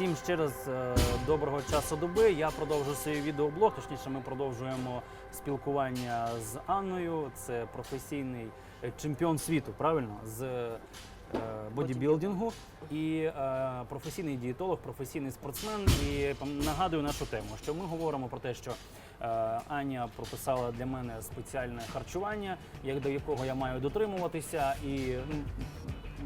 Всім ще раз е, доброго часу доби. Я продовжую свій відеоблог. Точніше, ми продовжуємо спілкування з Анною. Це професійний е, чемпіон світу, правильно? З е, бодібілдингу і е, професійний дієтолог, професійний спортсмен. І нагадую нашу тему, що ми говоримо про те, що е, Аня прописала для мене спеціальне харчування, як до якого я маю дотримуватися, і ну,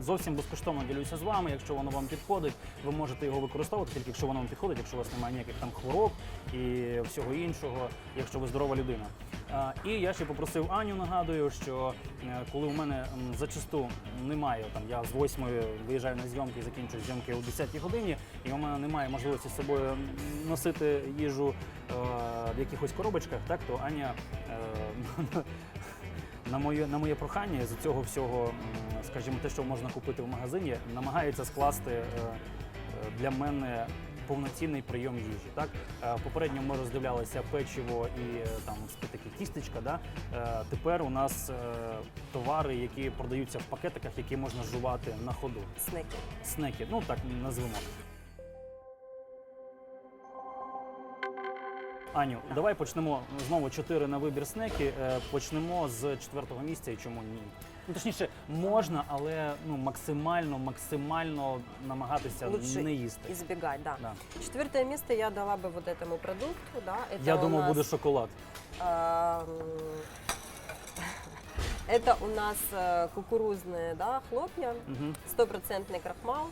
зовсім безкоштовно ділюся з вами. Якщо воно вам підходить, ви можете його використовувати, тільки якщо воно вам підходить, якщо у вас немає ніяких там хвороб і всього іншого, якщо ви здорова людина. І я ще попросив Аню, нагадую, що е, коли у мене зачасту немає, там я з 8 виїжджаю на зйомки і закінчую зйомки о 10 годині, і у мене немає можливості з собою носити їжу е, в якихось коробочках, так то Аня е, на моє, на моє прохання з цього всього, скажімо, те, що можна купити в магазині, намагається скласти е, е, для мене повноцінний прийом їжі. Так? Е, Попередньо ми роздивлялися печиво і там таке тістечка. Да? Тепер у нас товари, які продаються в пакетиках, які можна жувати на ходу. Снеки. Снеки, ну так назвемо. Аню, давай почнемо знову чотири на вибір снеки. Е, Почнемо з четвертого місця і чому ні? Ну точніше, можна, але ну максимально, максимально намагатися Лучше не їсти. Избегать, да. Да. Четвертое место я дала бы вот этому продукту, да. Это Я у думав, нас, буде шоколад. эм, Это у нас э, кукурузные, да, хлопья, Угу. стопроцентный крахмал.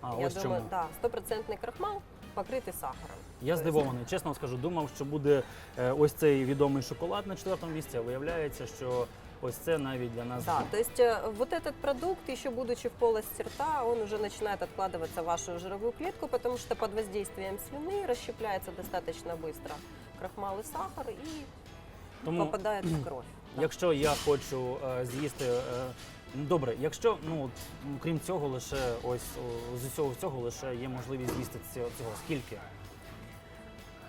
А я ось думаю, чому. да, стопроцентный крахмал, покрытый сахаром. Я То есть- здивований, чесно скажу, думав, що буде е, ось цей відомий шоколад на четвертому місці. а Виявляється, що ось це навіть для нас. Да, то есть э, вот этот продукт, еще будучи в полости рта, он уже начинает откладываться в вашу жировую клетку, потому что под воздействием слюны расщепляется достаточно быстро крахмал и сахар и Тому попадает в кровь. Да. Якщо я хочу е, з'їсти. е, ну, добре, якщо ну от, м, крім цього, лише ось о, з усього цього лише є можливість з'їсти цього, цього. Скільки?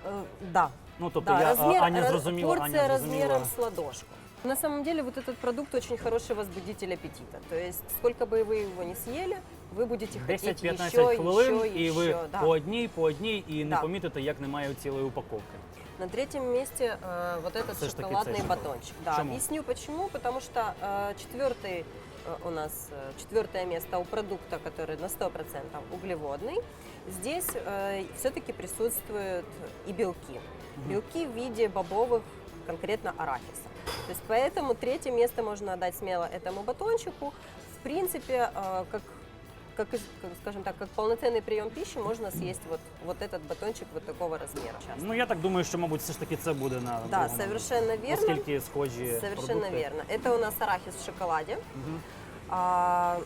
Э, да, Ну тобто да, я размер, а, Аня раз- зрозуміла, порция Аня зрозуміла. размером с ладошку. На самом деле вот этот продукт очень хороший возбудитель аппетита. То есть сколько бы вы его не съели, вы будете хотеть 10-15 еще, хвилин, еще, і ви еще. Да. по одній, по одній, і не Да. помітите, як немає цілої упаковки. На третьем месте э, вот этот Всё ж таки шоколадный цей шоколад. батончик. Да, Чему? объясню почему. Потому что э, четвертый э, у нас э, четвертое место у продукта, который на 100% углеводный. Здесь все-таки присутствуют и белки. Белки в виде бобовых, конкретно арахиса. То есть поэтому третье место можно отдать смело этому батончику. В принципе, э, как как, из- как, скажем так, как полноценный прием пищи можно съесть вот, вот этот батончик вот такого размера. Ну я так думаю, що мабуть все ж таки це буде на Да, другому. совершенно верно. Оскільки схожі Совершенно продукти. верно. Это у нас арахис в шоколаде. Мгм. А,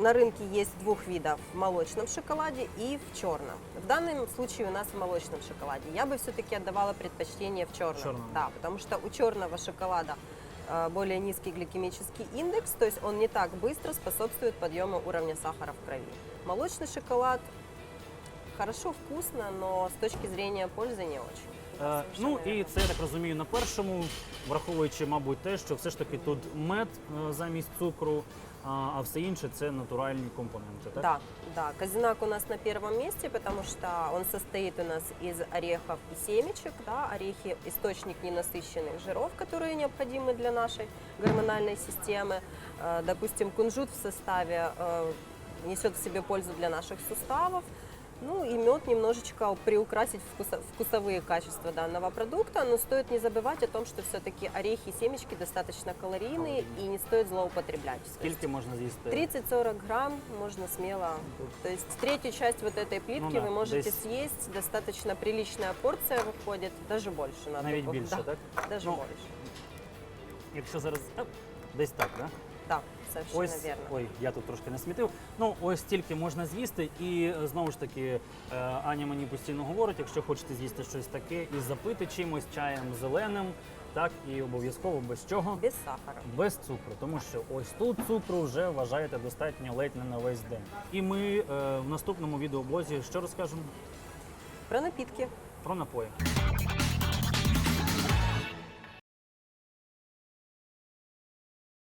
на рынке есть двух видов в молочном шоколаде и в черном. В данном случае у нас в молочном шоколаде. Я бы все-таки отдавала предпочтение в черном. Черном. Да, потому что у черного шоколада а, более низкий гликемический индекс, то есть он не так быстро способствует подъему уровня сахара в крови. Молочный шоколад хорошо, вкусно, но с точки зрения пользы не очень. Е, Совершенно ну і верно. це я так розумію на першому, враховуючи, мабуть, те, що все ж таки тут мед е, замість цукру, а, а все інше це натуральні компоненти. Так? Да, да. Казинак у нас на первом месте, потому что он состоит у нас из орехов и семечек. Да. Орехи – источник ненасыщенных жиров, которые необходимы для нашей гормональной системы. Э, Допустим, кунжут в составе э, несет в себе пользу для наших суставов. Ну и мед немножечко приукрасить вкуса- вкусовые качества данного продукта, но стоит не забывать о том, что все-таки орехи и семечки достаточно калорийные и не стоит злоупотреблять. То есть Скільки можна з'їсти? 30-40 грамм можно смело. То есть третью часть вот этой плитки Ну да, вы можете здесь- съесть. Достаточно приличная порция выходит, даже больше. Надо Навіть было. більше, да, так? Даже Ну, больше. Якщо зараз а, десь так, так? Да, Совершенно Ось, верно. ой, я тут трошки не смітив. Ну, ось стільки можна з'їсти, і е, знову ж таки, е, Аня мені постійно говорить, якщо хочете з'їсти щось таке і запити чимось чаєм зеленим, так і обов'язково без чого? Без сахара. Без цукру, тому що ось тут цукру вже вважаєте достатньо ледь не на весь день. І ми е, в наступному відеоблозі що розкажемо Про напитки. про напої.